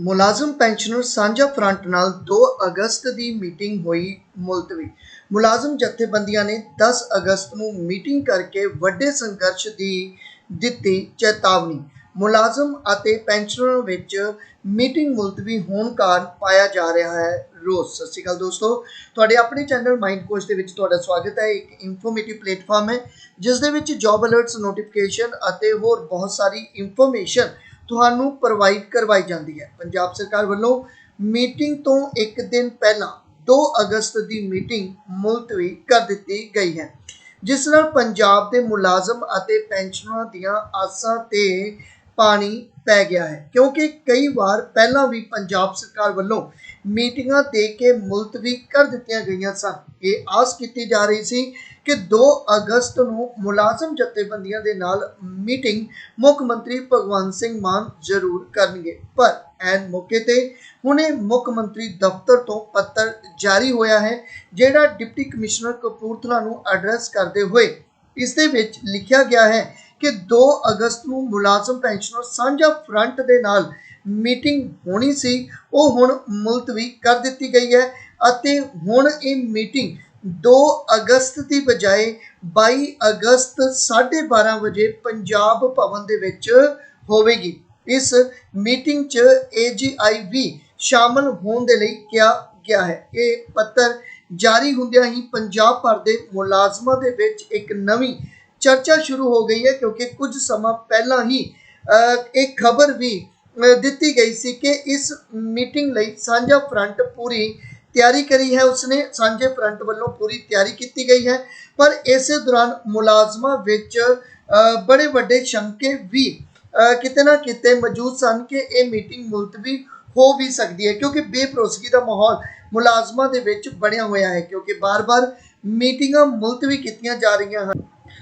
ਮੁਲਾਜ਼ਮ ਪੈਨਸ਼ਨਰ ਸਾਂਝਾ ਫਰੰਟ ਨਾਲ 2 ਅਗਸਤ ਦੀ ਮੀਟਿੰਗ ਹੋਈ ਮੁਲਤਵੀ। ਮੁਲਾਜ਼ਮ ਜਥੇਬੰਦੀਆਂ ਨੇ 10 ਅਗਸਤ ਨੂੰ ਮੀਟਿੰਗ ਕਰਕੇ ਵੱਡੇ ਸੰਘਰਸ਼ ਦੀ ਦਿੱਤੀ ਚੇਤਾਵਨੀ। ਮੁਲਾਜ਼ਮ ਅਤੇ ਪੈਨਸ਼ਨਰਾਂ ਵਿੱਚ ਮੀਟਿੰਗ ਮੁਲਤਵੀ ਹੋਣ ਕਾਰਨ ਪਾਇਆ ਜਾ ਰਿਹਾ ਹੈ ਰੋਸ। ਸਤਿ ਸ਼੍ਰੀ ਅਕਾਲ ਦੋਸਤੋ, ਤੁਹਾਡੇ ਆਪਣੇ ਚੈਨਲ ਮਾਈਂਡ ਕੋਚ ਦੇ ਵਿੱਚ ਤੁਹਾਡਾ ਸਵਾਗਤ ਹੈ। ਇੱਕ ਇਨਫੋਰਮੇਟਿਵ ਪਲੇਟਫਾਰਮ ਹੈ, ਜਿਸ ਦੇ ਵਿੱਚ ਜੌਬ ਅਲਰਟਸ ਨੋਟੀਫਿਕੇਸ਼ਨ ਅਤੇ ਹੋਰ ਬਹੁਤ ਸਾਰੀ ਇਨਫੋਰਮੇਸ਼ਨ ਤੁਹਾਨੂੰ ਪ੍ਰੋਵਾਈਡ ਕਰਵਾਈ ਜਾਂਦੀ ਹੈ। ਪੰਜਾਬ ਸਰਕਾਰ ਵੱਲੋਂ ਮੀਟਿੰਗ ਤੋਂ ਇੱਕ ਦਿਨ ਪਹਿਲਾਂ 2 ਅਗਸਤ ਦੀ ਮੀਟਿੰਗ ਮੁਲਤਵੀ ਕਰ ਦਿੱਤੀ ਗਈ ਹੈ। ਜਿਸ ਨਾਲ ਪੰਜਾਬ ਦੇ ਮੁਲਾਜ਼ਮ ਅਤੇ ਪੈਨਸ਼ਨਰਾਂ ਦੀਆਂ ਆਸਾਂ ਤੇ ਪਾਣੀ ਪੈ ਗਿਆ ਹੈ। ਕਿਉਂਕਿ ਕਈ ਵਾਰ ਪਹਿਲਾਂ ਵੀ ਪੰਜਾਬ ਸਰਕਾਰ ਵੱਲੋਂ ਮੀਟਿੰਗਾਂ ਦੇ ਕੇ ਮੁਲਤਵੀ ਕਰ ਦਿੱਤੀਆਂ ਗਈਆਂ ਸਨ। ਇਹ ਆਸ ਕੀਤੀ ਜਾ ਰਹੀ ਸੀ ਕਿ 2 ਅਗਸਤ ਨੂੰ ਮੁਲਾਜ਼ਮ ਜਥੇਬੰਦੀਆਂ ਦੇ ਨਾਲ ਮੀਟਿੰਗ ਮੁੱਖ ਮੰਤਰੀ ਭਗਵੰਤ ਸਿੰਘ ਮਾਨ ਜ਼ਰੂਰ ਕਰਨਗੇ। ਪਰ ਐਨ ਮੌਕੇ ਤੇ ਹੁਣੇ ਮੁੱਖ ਮੰਤਰੀ ਦਫ਼ਤਰ ਤੋਂ ਪੱਤਰ ਜਾਰੀ ਹੋਇਆ ਹੈ, ਜਿਹੜਾ ਡਿਪਟੀ ਕਮਿਸ਼ਨਰ ਕਪੂਰਥਲਾ ਨੂੰ ਐਡਰੈਸ ਕਰਦੇ ਹੋਏ ਇਸ ਦੇ ਵਿੱਚ ਲਿਖਿਆ ਗਿਆ ਹੈ ਕਿ 2 ਅਗਸਤ ਨੂੰ ਮੁਲਾਜ਼ਮ ਪੈਨਸ਼ਨਰ ਸਾਂਝਾ ਫਰੰਟ ਦੇ ਨਾਲ ਮੀਟਿੰਗ ਹੋਣੀ ਸੀ, ਉਹ ਹੁਣ ਮੁਲਤਵੀ ਕਰ ਦਿੱਤੀ ਗਈ ਹੈ ਅਤੇ ਹੁਣ ਇਹ ਮੀਟਿੰਗ 2 ਅਗਸਤ ਦੀ ਬਜਾਏ 22 ਅਗਸਤ 12:30 ਵਜੇ ਪੰਜਾਬ ਭਵਨ ਦੇ ਵਿੱਚ ਹੋਵੇਗੀ। ਇਸ ਮੀਟਿੰਗ 'ਚ AGI ਵੀ ਸ਼ਾਮਲ ਹੋਣ ਦੇ ਲਈ ਕਿਹਾ ਗਿਆ ਹੈ। ਇਹ ਪੱਤਰ ਜਾਰੀ ਹੁੰਦਿਆਂ ਹੀ ਪੰਜਾਬ ਭਰ ਦੇ ਮੁਲਾਜ਼ਮਾਂ ਦੇ ਵਿੱਚ ਇੱਕ ਨਵੀਂ ਚਰਚਾ ਸ਼ੁਰੂ ਹੋ ਗਈ ਹੈ ਕਿਉਂਕਿ ਕੁਝ ਸਮਾਂ ਪਹਿਲਾਂ ਹੀ ਅਹ, ਇੱਕ ਖਬਰ ਵੀ ਦਿੱਤੀ ਗਈ ਸੀ ਕਿ ਇਸ ਮੀਟਿੰਗ ਲਈ ਸਾਂਝਾ ਫਰੰਟ ਪੂਰੀ ਤਿਆਰੀ ਕਰੀ ਹੈ। ਉਸਨੇ ਸਾਂਝੇ ਫਰੰਟ ਵੱਲੋਂ ਪੂਰੀ ਤਿਆਰੀ ਕੀਤੀ ਗਈ ਹੈ। ਪਰ ਇਸੇ ਦੌਰਾਨ ਮੁਲਾਜ਼ਮਾਂ ਵਿੱਚ ਬੜੇ ਵੱਡੇ ਸ਼ੰਕੇ ਵੀ ਕਿਤੇ ਨਾ ਕਿਤੇ ਮੌਜੂਦ ਸਨ ਕਿ ਇਹ ਮੀਟਿੰਗ ਮੁਲਤਵੀ ਹੋ ਵੀ ਸਕਦੀ ਹੈ ਕਿਉਂਕਿ ਬੇਪਰੋਸਗੀ ਦਾ ਮਾਹੌਲ ਮੁਲਾਜ਼ਮਾਂ ਦੇ ਵਿੱਚ ਬਣਿਆ ਹੋਇਆ ਹੈ ਕਿਉਂਕਿ ਬਾਰ-ਬਾਰ ਮੀਟਿੰਗਾਂ ਮੁਲਤਵੀ ਕੀਤੀਆਂ ਜਾ ਰਹੀਆਂ ਹਨ।